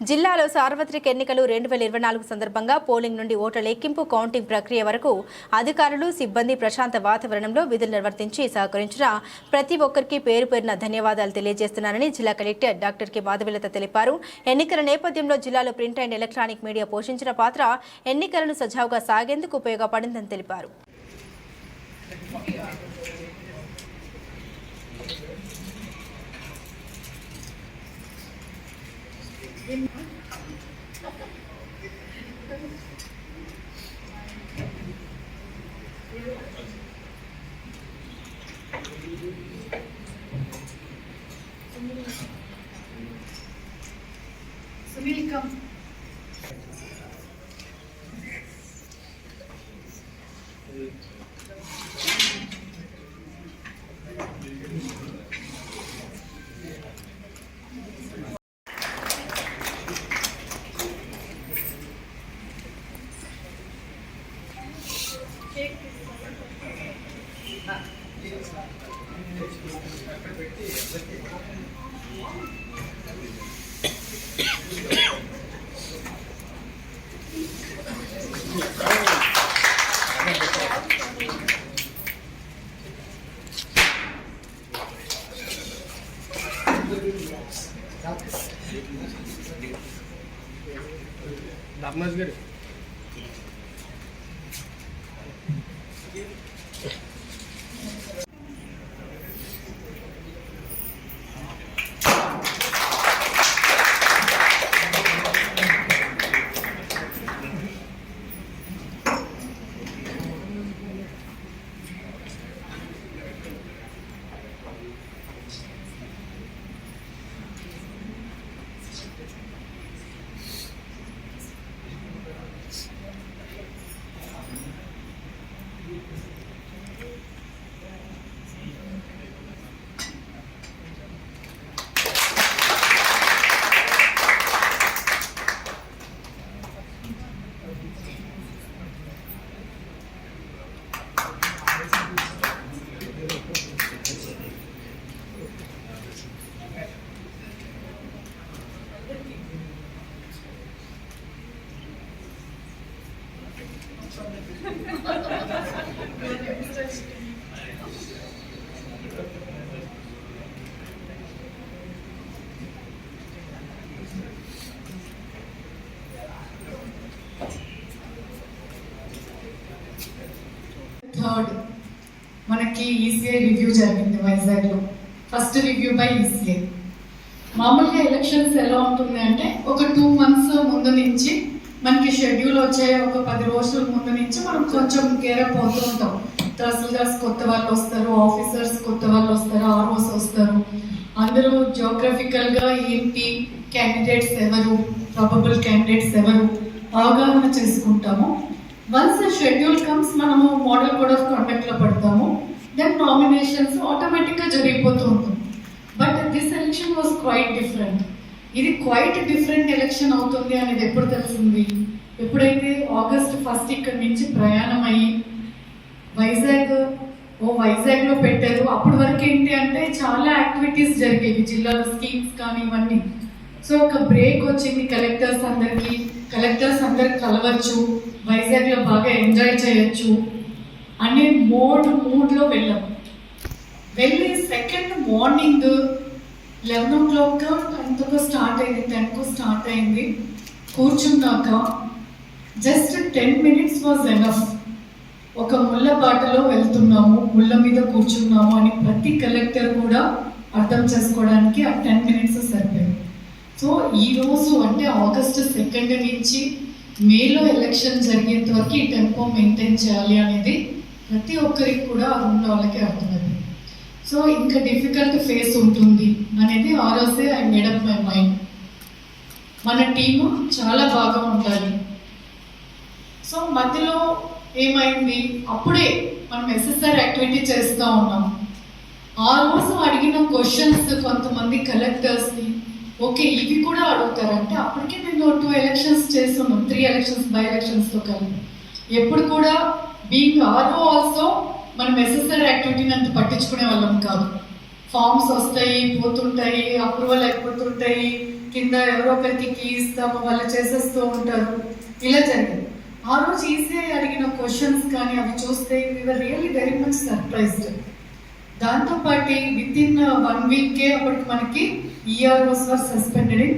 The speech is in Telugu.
జిల్లాలో సార్వత్రిక ఎన్నికలు రెండు వేల ఇరవై నాలుగు సందర్భంగా పోలింగ్ నుండి ఓట్ల లెక్కింపు కౌంటింగ్ ప్రక్రియ వరకు అధికారులు సిబ్బంది ప్రశాంత వాతావరణంలో విధులు నిర్వర్తించి సహకరించిన ప్రతి ఒక్కరికి పేరు పేరున ధన్యవాదాలు తెలియజేస్తున్నానని జిల్లా కలెక్టర్ డాక్టర్ కె. మాధవిలత తెలిపారు. ఎన్నికల నేపథ్యంలో జిల్లాలో ప్రింట్ అండ్ ఎలక్ట్రానిక్ మీడియా పోషించిన పాత్ర ఎన్నికలను సజావుగా సాగేందుకు ఉపయోగపడిందని తెలిపారు. Sunil, come. Garu third. మనకి ఈసీఐ రివ్యూ జరిగింది వైజాగ్లో. ఫస్ట్ రివ్యూ బై ఈసీఐ మామూలుగా ఎలక్షన్స్ ఎలా ఉంటుంది అంటే ఒక టూ మంత్స్ ముందు నుంచి మనకి షెడ్యూల్ వచ్చే ఒక పది రోజుల ముందు నుంచి మనం కొంచెం కేరప్ అవుతూ ఉంటాం. తహసీల్దార్స్ కొత్త వాళ్ళు వస్తారు ఆఫీసర్స్ కొత్త వాళ్ళు వస్తారు ఆర్ఓస్ వస్తారు. అందరూ జోగ్రఫికల్గా ఏంటి క్యాండిడేట్స్ ఎవరు ప్రాబబుల్ క్యాండిడేట్స్ ఎవరు అవగాహన చేసుకుంటాము. వన్స్ షెడ్యూల్ కమ్స్ మనము మోడల్ కోడ్ ఆఫ్ కండక్ట్లో పడతాము. దెన్ నామినేషన్స్ ఆటోమేటిక్గా జరిగిపోతూ ఉంటుంది. But this election was quite different ఇది క్వైట్ డిఫరెంట్ ఎలక్షన్ అవుతుంది అనేది ఎప్పుడు తెలిసింది? ఎప్పుడైతే ఆగస్ట్ ఫస్ట్ ఇక్కడి నుంచి ప్రయాణం అయ్యి వైజాగ్ ఓ వైజాగ్లో పెట్టారు. అప్పటి వరకు ఏంటి అంటే చాలా యాక్టివిటీస్ జరిగేవి. జిల్లాలో స్కీమ్స్ కానీ ఇవన్నీ. సో ఒక బ్రేక్ వచ్చింది కలెక్టర్స్ అందరికీ. కలెక్టర్ అందరికి కలవచ్చు వైజాగ్లో బాగా ఎంజాయ్ చేయొచ్చు. అనే మోడ్ మూడ్లో వెళ్ళాం. వెళ్ళి second morning eleven o'clock టెన్త్కు స్టార్ట్ అయింది టెన్కు స్టార్ట్ అయింది. కూర్చున్నాక just ten minutes was enough ఒక ముళ్ళ బాటలో వెళ్తున్నాము ముళ్ళ మీద కూర్చున్నాము అని ప్రతి కలెక్టర్ కూడా అర్థం చేసుకోవడానికి ఆ టెన్ మినిట్స్ సరిపోయింది. సో ఈరోజు అంటే ఆగస్ట్ సెకండ్ నుంచి మేలో ఎలక్షన్ జరిగేంత వరకు ఈ టెంపో మెయింటైన్ చేయాలి అనేది ప్రతి ఒక్కరికి కూడా ఆ ఉన్న వాళ్ళకి అర్థమైంది. సో ఇంకా డిఫికల్ట్ ఫేస్ ఉంటుంది అనేది ఆ రోజే I made up my mind మన టీము చాలా బాగా ఉండాలి. సో మధ్యలో ఏమైంది? అప్పుడే మనం ఎస్ఎస్ఆర్ యాక్టివిటీ చేస్తూ ఉన్నాం. ఆ రోజు అడిగిన క్వశ్చన్స్ కొంతమంది కలెక్టర్స్ని ఓకే ఇవి కూడా అడుగుతారంటే అప్పటికే మేము టూ ఎలక్షన్స్ చేస్తున్నాం. త్రీ ఎలక్షన్స్ బై ఎలక్షన్స్తో కలిపి. ఎప్పుడు కూడా బీయింగ్ ఆర్ఓ ఆల్సో మనం ఎస్ఎస్ఆర్ యాక్టివిటీని అంత పట్టించుకునే వాళ్ళం కాదు. ఫామ్స్ వస్తాయి పోతుంటాయి అప్రూవల్ అయిపోతుంటాయి. కింద ఎవరో ఒకరికి కీ ఇస్తాము వాళ్ళు చేసేస్తూ ఉంటారు. ఇలా జరిగింది. ఆ రోజు ఈజీ అడిగిన క్వశ్చన్స్ కానీ అవి చూస్తే we're really very much surprised దాంతోపాటు విత్ ఇన్ వన్ వీక్కే అప్పటికి మనకి ఈఆర్ఓస్ వర్ సస్పెండెడ్